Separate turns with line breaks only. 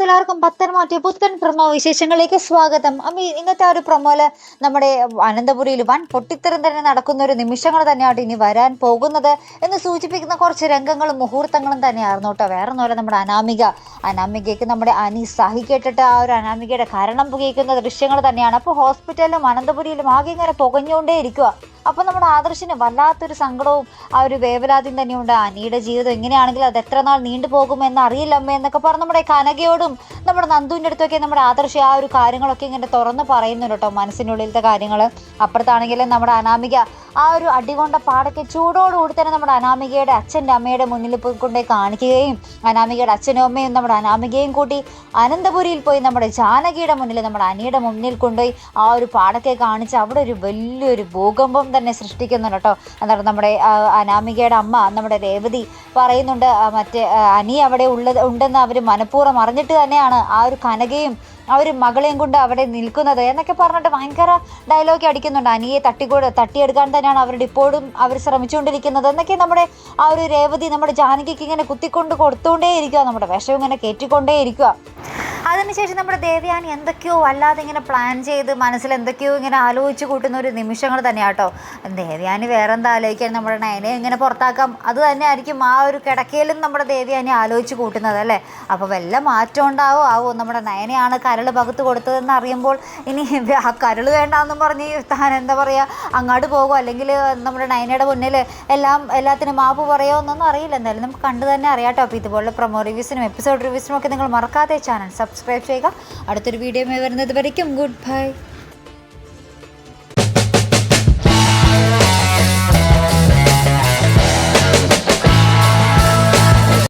എല്ലാവർക്കും പത്തൻ മാറ്റിയ പുത്തൻ പ്രമോ വിശേഷങ്ങളിലേക്ക് സ്വാഗതം. അമ്മ ഇന്നത്തെ ആ ഒരു പ്രമോൽ നമ്മുടെ അനന്തപുരിയിൽ വൻ പൊട്ടിത്തരം തന്നെ നടക്കുന്ന ഒരു നിമിഷങ്ങൾ തന്നെയാണ് ഇനി വരാൻ പോകുന്നത് എന്ന് സൂചിപ്പിക്കുന്ന കുറച്ച് രംഗങ്ങളും മുഹൂർത്തങ്ങളും തന്നെയായിരുന്നു കേട്ടോ. വേറെ ഒന്നുമല്ല നമ്മുടെ അനാമിക അനാമികയ്ക്ക് നമ്മുടെ അനി സഹി കേട്ടിട്ട് ആ ഒരു അനാമികയുടെ കരണം പുകയിക്കുന്ന ദൃശ്യങ്ങൾ തന്നെയാണ്. അപ്പോൾ ഹോസ്പിറ്റലിലും അനന്തപുരിയിലും ആകെ ഇങ്ങനെ പുകഞ്ഞുകൊണ്ടേ ഇരിക്കുക അപ്പോൾ നമ്മുടെ ആദർശിന് വല്ലാത്തൊരു സങ്കടവും ആ ഒരു വേവലാതിയും തന്നെയുണ്ട്. അനിയുടെ ജീവിതം എങ്ങനെയാണെങ്കിലും അത് എത്ര നാൾ നീണ്ടു പോകുമെന്ന് അറിയില്ല അമ്മ എന്നൊക്കെ പറഞ്ഞ് നമ്മുടെ കനകയോടും നമ്മുടെ നന്ദുവിന്റെ അടുത്തൊക്കെ നമ്മുടെ ആദർശി ആ ഒരു കാര്യങ്ങളൊക്കെ ഇങ്ങനെ തുറന്ന് പറയുന്നുണ്ട് കേട്ടോ മനസ്സിനുള്ളിലത്തെ കാര്യങ്ങൾ അപ്പുറത്താണെങ്കിലും നമ്മുടെ അനാമിക ആ ഒരു അടികൊണ്ട പാടൊക്കെ ചൂടോടുകൂടി തന്നെ നമ്മുടെ അനാമികയുടെ അച്ഛന്റെ അമ്മയുടെ മുന്നിൽ പോയി കൊണ്ടേ കാണിക്കുകയും അനാമികയുടെ അച്ഛനും അമ്മയും നമ്മുടെ അനാമികയും കൂട്ടി അനന്തപുരിയിൽ പോയി നമ്മുടെ ജാനകിയുടെ മുന്നിൽ നമ്മുടെ അനിയുടെ മുന്നിൽ കൊണ്ടുപോയി ആ ഒരു പാടൊക്കെ കാണിച്ച് അവിടെ ഒരു വലിയൊരു ഭൂകമ്പം തന്നെ സൃഷ്ടിക്കുന്നുണ്ട് കേട്ടോ. എന്താണ് നമ്മുടെ അനാമികയുടെ അമ്മ നമ്മുടെ രേവതി പറയുന്നുണ്ട് മറ്റേ അനി അവിടെ ഉള്ളത് ഉണ്ടെന്ന് അവർ മനഃപൂർവം അറിഞ്ഞിട്ട് തന്നെയാണ് ആ ഒരു കനകയും ആ ഒരു മകളെയും കൊണ്ട് അവിടെ നിൽക്കുന്നത്. എന്നൊക്കെ പറഞ്ഞിട്ട് ഭയങ്കര ഡയലോഗ് അടിക്കുന്നുണ്ട്. അനിയെ തട്ടിക്കൂടെ തട്ടിയെടുക്കാൻ തന്നെയാണ് അവരുടെ ഇപ്പോഴും അവർ ശ്രമിച്ചുകൊണ്ടിരിക്കുന്നത്. എന്നൊക്കെ നമ്മുടെ ആ ഒരു രേവതി നമ്മുടെ ജാനകിക്ക് ഇങ്ങനെ കുത്തിക്കൊണ്ട് കൊടുത്തുകൊണ്ടേ ഇരിക്കുക നമ്മുടെ വിഷം ഇങ്ങനെ കയറ്റിക്കൊണ്ടേ ഇരിക്കുക അതിനുശേഷം നമ്മുടെ ദേവയാനി എന്തൊക്കെയോ അല്ലാതെ ഇങ്ങനെ പ്ലാൻ ചെയ്ത് മനസ്സിൽ എന്തൊക്കെയോ ഇങ്ങനെ ആലോചിച്ച് കൂട്ടുന്ന ഒരു നിമിഷങ്ങൾ തന്നെയാണ് കേട്ടോ ദേവയാനി വേറെ എന്താ ആലോചിക്കാൻ? നമ്മുടെ നയനെ എങ്ങനെ പുറത്താക്കാം? അത് തന്നെ ആയിരിക്കും ആ ഒരു കിടക്കയിലും നമ്മുടെ ദേവയാനി ആലോചിച്ച് കൂട്ടുന്നത് അല്ലേ? അപ്പോൾ വല്ല മാറ്റം ഉണ്ടാവോ? ആവോ? നമ്മുടെ നയനെയാണ് കരൾ പകുത്ത് കൊടുത്തതെന്ന് അറിയുമ്പോൾ ഇനി ആ കരൾ വേണ്ടാന്നും പറഞ്ഞ് താൻ എന്താ പറയുക അങ്ങോട്ട് പോകുമോ അല്ലെങ്കിൽ നമ്മുടെ നയനയുടെ മുന്നിൽ എല്ലാം എല്ലാത്തിനും മാപ്പ് പറയുമോ എന്നൊന്നും അറിയില്ല. എന്തായാലും നമുക്ക് കണ്ടു തന്നെ അറിയാം കേട്ടോ അപ്പോൾ ഇതുപോലുള്ള പ്രൊമോ റിവ്യൂസിനും എപ്പിസോഡ് റിവ്യൂസിനും ഒക്കെ നിങ്ങൾ മറക്കാതെ ചാനൽ സബ്സ്ക്രൈബ് ചെയ്യുക. അടുത്തൊരു വീഡിയോ വരുന്നത് വരയ്ക്കും. Good bye